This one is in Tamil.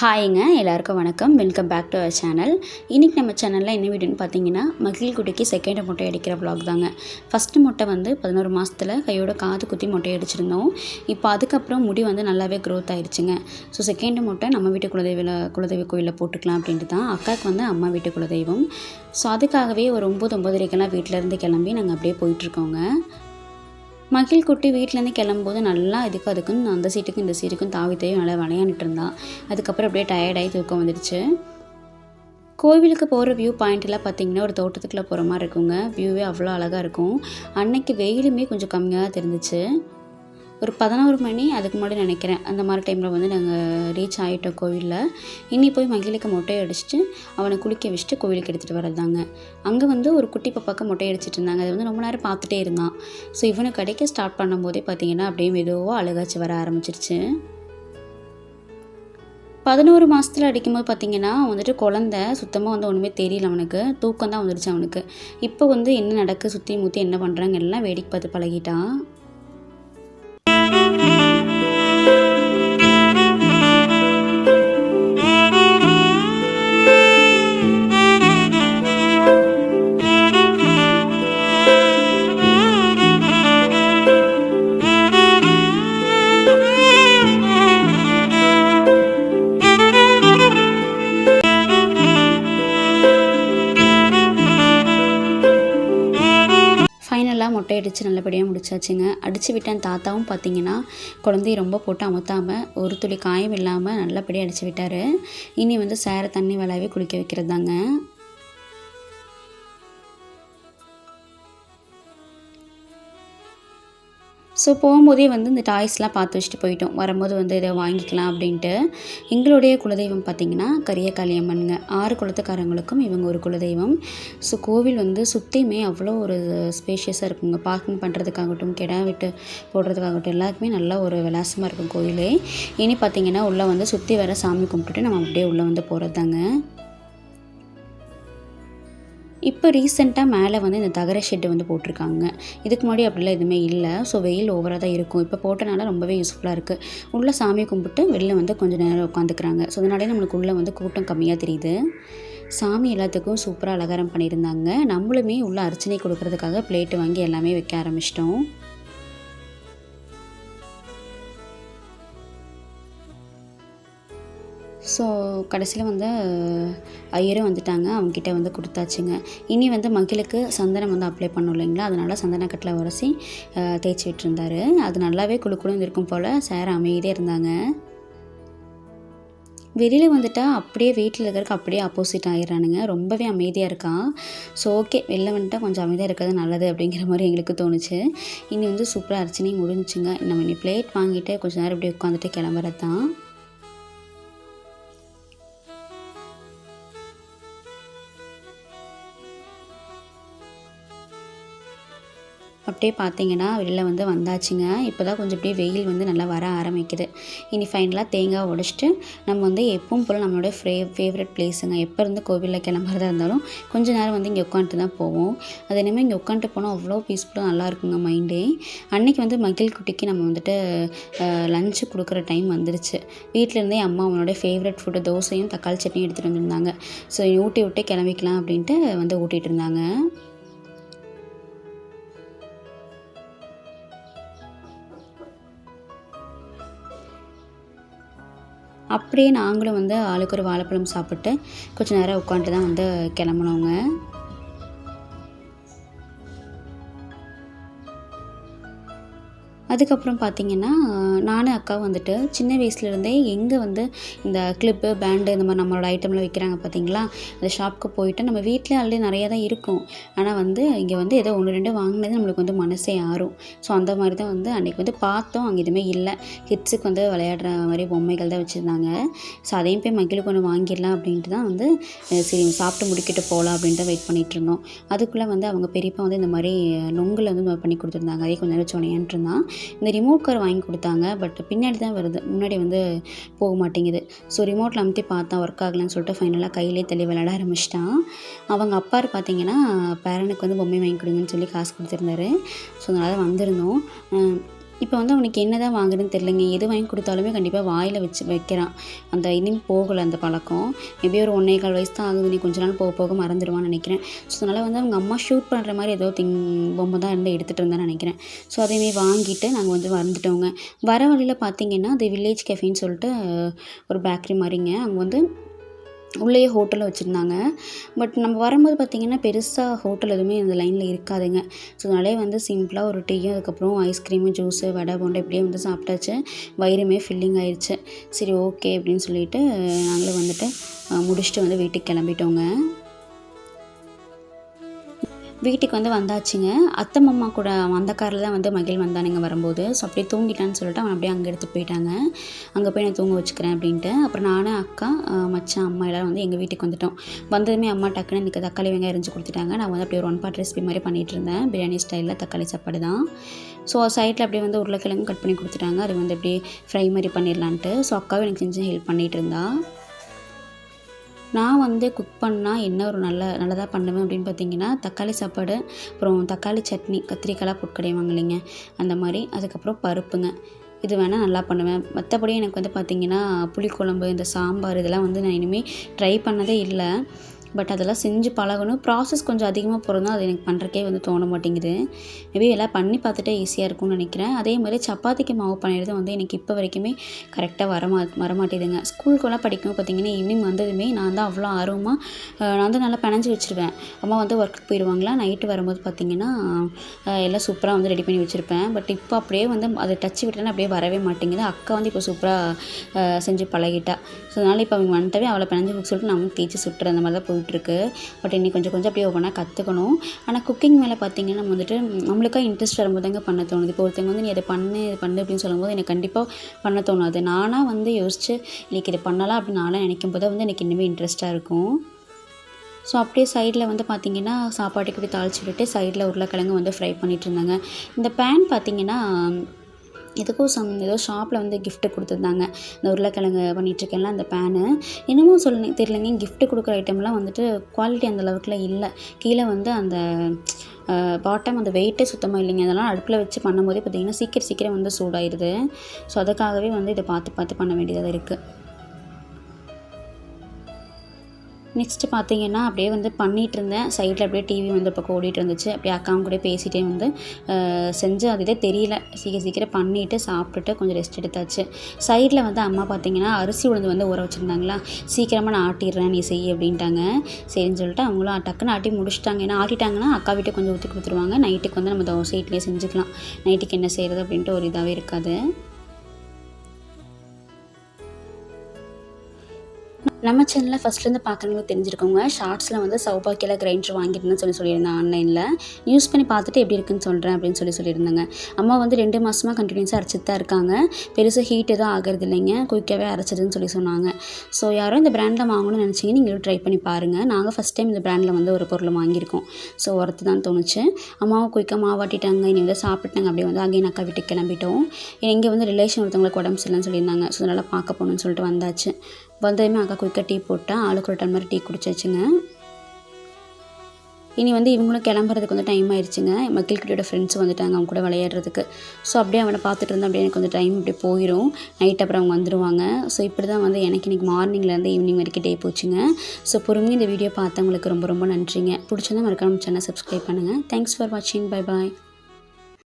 ஹாய்ங்க எல்லாருக்கும் வணக்கம். Welcome back to our channel இன்றைக்கி நம்ம சேனலில் என்ன வீடியோன்னு பார்த்தீங்கன்னா மகிழ் குட்டிக்கு செகண்ட் மொட்டை அடிக்கிற ப்ளாக் தாங்க. ஃபஸ்ட்டு முட்டை வந்து பதினோரு மாதத்தில் கையோட காது குத்தி முட்டை அடிச்சிருந்தோம். இப்போ அதுக்கப்புறம் முடி வந்து நல்லாவே க்ரோத் ஆயிடுச்சுங்க ஸோ செகண்ட் மொட்டை நம்ம வீட்டு குலதெய்வில குலதெய்வ கோயிலில் போட்டுக்கலாம் அப்படின்ட்டு தான் அக்காவுக்கு வந்து அம்மா வீட்டு குலதெய்வம். ஸோ அதுக்காகவே ஒரு ஒம்பது ஒம்பதரைக்கெல்லாம் வீட்டிலேருந்து கிளம்பி நாங்கள் அப்படியே போயிட்டுருக்கோங்க மகிழ் குட்டி வீட்டிலேருந்து கிளம்பும்போது நல்லா இதுக்கு அதுக்குன்னு அந்த சீட்டுக்கும் இந்த சீட்டுக்கும் தாவி நல்லா விளையாண்டுட்டு இருந்தான் அதுக்கப்புறம் அப்படியே டயர்டாகி தூக்கம் வந்துடுச்சு. கோவிலுக்கு போகிற வியூ பாயிண்ட்லாம் பார்த்தீங்கன்னா ஒரு தோட்டத்துக்குள்ளே போகிற மாதிரி இருக்குங்க. வியூவே அவ்வளோ அழகாக இருக்கும். அன்னைக்கு வெயிலுமே கொஞ்சம் கம்மியாக தான் தெரிஞ்சிச்சு. ஒரு பதினோரு மணி அதுக்கு முன்னாடி நினைக்கிறேன். அந்த மாதிரி டைமில் வந்து நாங்கள் ரீச் ஆகிட்டோம் கோவிலில். இனி போய் மகிழுக்கு மொட்டையை அடிச்சுட்டு அவனை குளிக்க வச்சுட்டு கோவிலுக்கு எடுத்துகிட்டு வரதாங்க. அங்கே வந்து ஒரு குட்டி பாப்பாக்கு மொட்டை அடிச்சிட்டு இருந்தாங்க. அது வந்து ரொம்ப நேரம் பார்த்துட்டே இருந்தான். ஸோ இவனுக்கு கிடைக்க ஸ்டார்ட் பண்ணும்போதே பார்த்தீங்கன்னா அப்படியே மெதுவாக அழுகாச்சு வர ஆரம்பிச்சிருச்சு. பதினோரு மாதத்தில் அடிக்கும்போது பார்த்தீங்கன்னா வந்துட்டு குழந்த சுத்தமாக வந்து ஒன்றுமே தெரியல அவனுக்கு. தூக்கம் தான் வந்துடுச்சு அவனுக்கு. இப்போ வந்து என்ன நடக்கு சுற்றி முற்றி என்ன பண்ணுறாங்க எல்லாம் வேடிக்கை பார்த்து பழகிட்டான். மொட்டை அடித்து நல்லபடியாக முடிச்சாச்சுங்க. அடித்து விட்டேன் தாத்தாவும் பார்த்தீங்கன்னா குழந்தைய ரொம்ப போட்டு அமுத்தாமல் ஒரு துளி காயம் இல்லாமல் நல்லபடியாக அடித்து விட்டார். இனி வந்து சேர தண்ணி விளாவே குளிக்க வைக்கிறது தாங்க ஸோ போகும்போதே வந்து இந்த டாய்ஸ்லாம் பார்த்து வச்சுட்டு போயிட்டோம். வரும்போது வந்து இதை வாங்கிக்கலாம் அப்படின்ட்டு. எங்களுடைய குலதெய்வம் பார்த்திங்கன்னா கரியகாளியம்மனுங்க. ஆறு குலத்துக்காரங்களுக்கும் இவங்க ஒரு குலதெய்வம். ஸோ கோவில் வந்து சுற்றியுமே அவ்வளோ ஒரு ஸ்பேஷியஸாக இருக்குங்க. பார்க்கிங் பண்ணுறதுக்காகட்டும் கிடா விட்டு போடுறதுக்காகட்டும் எல்லாருக்குமே நல்லா ஒரு விலாசமாக இருக்கும் கோவிலே. இனி பார்த்திங்கன்னா உள்ளே வந்து சுற்றி வர சாமி கும்பிட்டுட்டு நம்ம அப்படியே உள்ளே வந்து போகிறது தாங்க இப்போ ரீசெண்டாக மேலே வந்து இந்த தகர ஷெட்டு வந்து போட்டிருக்காங்க. இதுக்கு முன்னாடி அப்படிலாம் எதுவுமே இல்லை. ஸோ வெயில் ஓவராக தான் இருக்கும். இப்போ போட்டனால ரொம்பவே யூஸ்ஃபுல்லாக இருக்குது உள்ளே சாமி கும்பிட்டு வெளில வந்து கொஞ்சம் நேரம் உட்காந்துக்கிறாங்க. ஸோ அதனாலே நம்மளுக்கு உள்ளே வந்து கூட்டம் கம்மியாக தெரியுது. சாமி எல்லாத்துக்கும் சூப்பராக அலங்காரம் பண்ணியிருந்தாங்க. நம்மளுமே உள்ள அர்ச்சனை கொடுக்கறதுக்காக பிளேட்டு வாங்கி எல்லாமே வைக்க ஆரம்பிச்சிட்டோம். ஸோ கடைசியில் வந்து ஐயரும் வந்துட்டாங்க. அவங்கக்கிட்ட வந்து கொடுத்தாச்சுங்க. இனி வந்து மகிழுக்கு சந்தனம் வந்து அப்ளை பண்ணோம் இல்லைங்களா? அதனால் சந்தனக்கட்டில் உரசி தேய்ச்சி விட்டுருந்தாரு. அது நல்லாவே குழு குழுன்னு இருக்கும் போல் சார் அமைதியாக இருந்தாங்க. வெளியில் வந்துட்டால் அப்படியே வீட்டில் இருக்கிறதுக்கு அப்படியே ஆப்போசிட் ஆயிடுறானுங்க. ரொம்பவே அமைதியாக இருக்கான் ஸோ ஓகே வெளில வந்துட்டா கொஞ்சம் அமைதியாக இருக்கிறது நல்லது அப்படிங்கிற மாதிரி எங்களுக்கு தோணுச்சு. இனி வந்து சூப்பராக அர்ச்சனையும் முடிஞ்சுங்க நம்ம இனி பிளேட் வாங்கிட்டு கொஞ்சம் நேரம் அப்படியே உட்காந்துட்டு கிளம்புறது தான் அப்படியே பார்த்தீங்கன்னா வெளியில் வந்து வந்தாச்சுங்க. இப்போ தான் கொஞ்சம் அப்படியே வெயில் வந்து நல்லா வர ஆரம்பிக்குது. இனி ஃபைனலாக தேங்காய் உடைச்சிட்டு நம்ம வந்து எப்பவும் போல் நம்மளோட ஃபே ஃபேவரட் பிளேஸுங்க எப்போ இருந்து கோவிலில் கிளம்புறதா இருந்தாலும் கொஞ்ச நேரம் வந்து இங்கே உட்காந்துட்டு தான் போவோம். அது இனிமேல் இங்கே உட்காந்துட்டு போனால் அவ்வளோ பீஸ்ஃபுல்லாக நல்லா இருக்குங்க மைண்டே அன்னைக்கு வந்து மகிழ் குட்டிக்கு நம்ம வந்துட்டு லஞ்சு கொடுக்குற டைம் வந்துருச்சு. வீட்டிலேருந்தே அம்மா அவனோட ஃபேவரட் ஃபுட்டு தோசையும் தக்காளி சட்னியும் எடுத்துகிட்டு வந்திருந்தாங்க. ஸோ ஊட்டி விட்டு கிளம்பிக்கலாம் அப்படின்ட்டு வந்து ஊட்டிகிட்டு இருந்தாங்க. அப்படியே நாங்களும் வந்து ஆளுக்கு ஒரு வாழைப்பழம் சாப்பிட்டு கொஞ்சம் நேரம் உட்காந்துட்டு தான் வந்து கிளம்புனோங்க. அதுக்கப்புறம் பார்த்தீங்கன்னா நானும் அக்கா வந்துட்டு சின்ன வயசுலேருந்தே எங்கே வந்து இந்த கிளிப்பு பேண்டு இந்த மாதிரி நம்மளோட ஐட்டம்லாம் விற்கிறாங்க பார்த்தீங்களா? அந்த ஷாப்புக்கு போயிட்டு நம்ம வீட்டிலே ஆல்ரெடி நிறையா தான் இருக்கும். ஆனால் வந்து இங்கே வந்து ஏதோ ஒன்று ரெண்டு வாங்கினது நம்மளுக்கு வந்து மனசே ஆறும். ஸோ அந்த மாதிரி தான் வந்து அன்றைக்கி வந்து பார்த்தோம். அங்கே எதுவுமே இல்லை. கிட்ஸுக்கு வந்து விளையாடுற மாதிரி பொம்மைகள் தான் வச்சுருந்தாங்க. ஸோ அதையும் போய் மகிழுக்கு ஒன்று வாங்கிடலாம் அப்படின்ட்டு தான் வந்து சரி சாப்பிட்டு முடிக்கிட்டு போகலாம் அப்படின்ட்டு வெயிட் பண்ணிகிட்டு இருந்தோம். அதுக்குள்ளே வந்து அவங்க பெரியப்பா வந்து இந்த மாதிரி நொங்கில் வந்து பண்ணி கொடுத்துருந்தாங்க. அதே கொஞ்சம் நேரம் வச்சு இருந்தான். இந்த ரிமோட் கார் வாங்கி கொடுத்தாங்க. பட் பின்னாடி தான் வருது. முன்னாடி வந்து போக மாட்டேங்குது. ஸோ ரிமோட்டில் அமுத்தி பார்த்தா ஒர்க் ஆகலன்னு சொல்லிட்டு ஃபைனலாக கையிலே தள்ளி விளையாட ஆரம்பிச்சிட்டான். அவங்க அப்பாரு பார்த்தீங்கன்னா பேரனுக்கு வந்து பொம்மை வாங்கி கொடுங்கன்னு சொல்லி காசு கொடுத்துருந்தாரு. ஸோ அதனால் வந்திருந்தோம். இப்போ வந்து அவனுக்கு என்ன தான் வாங்குறதுன்னு தெரிலங்க எது வாங்கி கொடுத்தாலுமே கண்டிப்பாக வாயில் வச்சு வைக்கிறான். அந்த இனியும் போகலை அந்த பழக்கம். மேபி ஒரு ஒன்றே கால் வயசு தான் ஆகுது. நீ கொஞ்ச நாள் போக போக மறந்துடுவான்னு நினைக்கிறேன். ஸோ அதனால் வந்து அவங்க அம்மா ஷூட் பண்ணுற மாதிரி ஏதோ திங் பொம்மை தான் இருந்து எடுத்துகிட்டு இருந்தேன்னு நினைக்கிறேன். ஸோ அதேமாரி வாங்கிட்டு நாங்கள் வந்து வந்துட்டோங்க வர வழியில் பார்த்தீங்கன்னா அது வில்லேஜ் கேஃபேன்னு சொல்லிட்டு ஒரு பேக்கரி மாதிரிங்க. அங்கே வந்து உள்ளேயே ஹோட்டலும் வச்சுருந்தாங்க. பட் நம்ம வரும்போது பார்த்திங்கன்னா பெருசாக ஹோட்டல் எதுவுமே அந்த லைனில் இருக்காதுங்க. ஸோ அதனாலே வந்து சிம்பிளாக ஒரு டீயும் அதுக்கப்புறம் ஐஸ்கிரீமு ஜூஸு வடை போண்டை இப்படியே வந்து சாப்பிட்டாச்சு. வயிறுமே ஃபில்லிங் ஆயிடுச்சு சரி ஓகே அப்படின்னு சொல்லிட்டு நாங்களும் வந்துட்டு முடிச்சுட்டு வந்து வீட்டுக்கு கிளம்பிட்டோங்க. வீட்டுக்கு வந்து வந்தாச்சுங்க. அத்தை மாமா கூட அந்த காரில் தான் வந்து மகிழ் வந்தானுங்க வரும்போது. ஸோ அப்படியே தூங்கிட்டான்னு சொல்லிட்டு அவன் அப்படியே அங்கே எடுத்துகிட்டு போயிட்டாங்க. அங்கே போய் நான் தூங்க வச்சுக்கிறேன் அப்படின்ட்டு. அப்புறம் நானும் அக்கா மச்சான் அம்மா எல்லோரும் வந்து எங்கள் வீட்டுக்கு வந்துட்டோம். வந்ததுமே அம்மா டக்குன்னு எனக்கு தக்காளி வெங்காயம் எரிஞ்சு கொடுத்துட்டாங்க. நான் வந்து அப்படியே ஒரு ஒன் பார்ட் ரெசிபி மாதிரி பண்ணிகிட்டு இருந்தேன். பிரியாணி ஸ்டைலில் தக்காளி சாப்பாடு தான். ஸோ சைடில் அப்படியே வந்து உருளைக்கிழங்கு கட் பண்ணி கொடுத்துட்டாங்க. அது வந்து அப்படியே ஃப்ரை மாதிரி பண்ணிடலான்ட்டு. ஸோ அக்காவும் எனக்கு செஞ்சு ஹெல்ப் பண்ணிகிட்டு இருந்தா. நான் வந்து குக் பண்ணால் என்ன ஒரு நல்ல நல்லதாக பண்ணுவேன் அப்படின்னு பார்த்தீங்கன்னா தக்காளி சாப்பாடு அப்புறம் தக்காளி சட்னி கத்திரிக்காய்லாம் போட்டு இல்லைங்க. அந்த மாதிரி. அதுக்கப்புறம் பருப்புங்க. இது வேணால் நல்லா பண்ணுவேன். மற்றபடி எனக்கு வந்து பார்த்திங்கன்னா புளிக்குழம்பு இந்த சாம்பார் இதெல்லாம் வந்து நான் இனிமேல் ட்ரை பண்ணதே இல்லை. பட் அதெல்லாம் செஞ்சு பழகணும். ப்ராசஸ் கொஞ்சம் அதிகமாக பிறந்தால் அது எனக்கு பண்ணுறக்கே வந்து தோண மாட்டேங்குது. மேபி எல்லாம் பண்ணி பார்த்துட்டே ஈஸியாக இருக்கும்னு நினைக்கிறேன். அதே மாதிரி சப்பாத்திக்கு மாவு பண்ணிடுறது வந்து எனக்கு இப்போ வரைக்குமே கரெக்டாக வரமா வரமாட்டேதுங்க ஸ்கூலுக்குலாம் படிக்கும் பார்த்தீங்கன்னா ஈவினிங் வந்ததுமே நான் தான் அவ்வளோ ஆர்வமாக நான் வந்து நல்லா பிணைஞ்சு வச்சுருவேன். அம்மா வந்து ஒர்க்குக்கு போயிடுவாங்களா நைட்டு வரும்போது பார்த்தீங்கன்னா எல்லாம் சூப்பராக வந்து ரெடி பண்ணி வச்சுருப்பேன். பட் இப்போ அப்படியே வந்து அதை டச் விட்டேன்னா அப்படியே வரவே மாட்டேங்குது. அக்கா வந்து இப்போ சூப்பராக செஞ்சு பழகிட்டா. ஸோ அதனால் இப்போ அவங்க வந்துட்டவே அவளை பிணைஞ்சு சொல்லிட்டு நான் தேய்ச்சி சுட்டுற அந்த மாதிரி தான் போயிட்டுருக்கு. பட் இன்னைக்கு கொஞ்சம் கொஞ்சம் அப்படியே ஒவ்வொன்றா கற்றுக்கணும் ஆனால் குக்கிங் மேலே பார்த்தீங்கன்னா நம்ம வந்துட்டு நம்மளுக்காக இன்ட்ரெஸ்ட் வரும்போது தாங்க பண்ண தோணுது. இப்போ ஒருத்தவங்க வந்து நீ அதை பண்ணு இது பண்ணு அப்படின்னு சொல்லும்போது எனக்கு கண்டிப்பாக பண்ண தோணாது. நானாக வந்து யோசித்து இன்னைக்கு இது பண்ணலாம் அப்படின்னு நானாக நினைக்கும் போது வந்து எனக்கு இன்னுமே இன்ட்ரெஸ்ட்டாக இருக்கும். ஸோ அப்படியே சைடில் வந்து பார்த்தீங்கன்னா சாப்பாட்டுக்கு இப்படி தாளிச்சு விட்டுட்டு சைடில் உருளைக்கிழங்கு வந்து ஃப்ரை பண்ணிகிட்டு இருந்தாங்க. இந்த பேன் பார்த்தீங்கன்னா எதுக்கும் சம் ஏதோ ஷாப்பில் வந்து கிஃப்ட்டு கொடுத்துருந்தாங்க. இந்த உருளைக்கிழங்கு பண்ணிகிட்ருக்கேன்ல அந்த பேனு என்னமோ சொல்ல தெரியலங்க. கிஃப்ட்டு கொடுக்குற ஐட்டம்லாம் வந்துட்டு குவாலிட்டி அந்த அளவுக்குலாம் இல்லை. கீழே வந்து அந்த பாட்டம் அந்த வெயிட்டே சுத்தமாக இல்லைங்க. அதெல்லாம் அடுப்பில் வச்சு பண்ணும்போதே பார்த்தீங்கன்னா சீக்கிரம் சீக்கிரம் வந்து சூடாயிடுது ஸோ அதுக்காகவே வந்து இதை பார்த்து பார்த்து பண்ண வேண்டியதாக இருக்குது நெக்ஸ்ட்டு பார்த்தீங்கன்னா அப்படியே வந்து பண்ணிகிட்டு இருந்தேன் சைடில் அப்படியே டிவி வந்து பக்கம் ஓடிட்டு இருந்துச்சு அப்படியே அக்காவும் கூட பேசிகிட்டே வந்து செஞ்சு அது இதே தெரியல. சீக்கிரம் சீக்கிரம் பண்ணிவிட்டு சாப்பிட்டுட்டு கொஞ்சம் ரெஸ்ட் எடுத்தாச்சு. சைடில் வந்து அம்மா பார்த்தீங்கன்னா அரிசி உளுந்து வந்து ஊற வச்சுருந்தாங்களா? சீக்கிரமாக நான் ஆட்டிடுறேன் நீ செய் அப்படின்ட்டாங்க. சரின்னு சொல்லிட்டு அவங்களும் டக்குன்னு ஆட்டி முடிச்சிட்டாங்க. ஏன்னா ஆட்டிட்டாங்கன்னா அக்கா வீட்டுக்கு கொஞ்சம் ஊற்றி கொடுத்துருவாங்க. நைட்டுக்கு வந்து நம்ம தோசை இட்லியே செஞ்சுக்கலாம். நைட்டுக்கு என்ன செய்கிறது அப்படின்ட்டு ஒரு இதாகவே இருக்காது. நம்ம சேனலில் ஃபஸ்ட்லேருந்து பார்க்குறவங்களுக்கு தெரிஞ்சிருக்கோங்க ஷார்ட்ஸில் வந்து சௌபாக்கியில் கிரைண்டர் வாங்கிட்டுன்னு சொல்லி சொல்லியிருந்தேன் ஆன்லைனில் யூஸ் பண்ணி பார்த்துட்டு எப்படி இருக்குன்னு சொல்கிறேன் அப்படின்னு சொல்லி சொல்லியிருந்தாங்க. அம்மா வந்து ரெண்டு மாதமாக கண்டினியூஸாக அரைச்சிட்டு தான் இருக்காங்க. பெருசாக ஹீட் எதுவும் ஆகிறது இல்லைங்க. குயிக்காகவே அரைச்சிதுன்னு சொல்லி சொன்னாங்க. ஸோ யாரும் இந்த பிராண்டில் வாங்கணும்னு நினச்சிங்க நீங்களும் ட்ரை பண்ணி பாருங்கள் நாங்கள் ஃபஸ்ட் டைம் இந்த பிராண்டில் வந்து ஒரு பொருள் வாங்கியிருக்கோம். ஸோ ஒருத்து தான் தோணுச்சு. அம்மாவை குயிக்காக மாவாட்டிட்டாங்க. இனி வந்து சாப்பிட்டாங்க. அப்படியே வந்து அங்கேயும் அக்கா வீட்டுக்கு கிளம்பிட்டோம். இங்கே வந்து ரிலேஷன் ஒருத்தவங்களுக்கு உடம்பு சரியில்லைன்னு சொல்லியிருந்தாங்க. ஸோ அதனால் பார்க்க போகணுன்னு சொல்லிட்டு வந்தாச்சு. வந்ததுமே அக்கா குயிக்காக டீ போட்டேன் ஆளுக்கு ஒரு டம்ளர் டீ குடிச்சாச்சுங்க. இனி வந்து இவங்களும் கிளம்புறதுக்கு வந்து டைம் ஆயிடுச்சுங்க மக்கள்கிட்டயோட ஃப்ரெண்ட்ஸ் வந்துட்டாங்க அவங்க கூட விளையாடுறதுக்கு. ஸோ அப்படியே அவனை பார்த்துட்டு இருந்தா அப்படியே எனக்கு வந்து டைம் இப்படி போயிடும் நைட் அப்புறம் அவங்க வந்துடுவாங்க ஸோ இப்படி தான் வந்து எனக்கு இன்றைக்கி மார்னிங்லேருந்து ஈவினிங் வரைக்கும் டே போச்சுங்க. ஸோ பொறுமையாக இந்த வீடியோ பார்த்தவங்களுக்கு ரொம்ப ரொம்ப நன்றிங்க. பிடிச்சிருந்தா மறக்காம சேனல் சப்ஸ்கிரைப் பண்ணுங்கள் தேங்க்ஸ் ஃபார் வாட்சிங் பை பாய்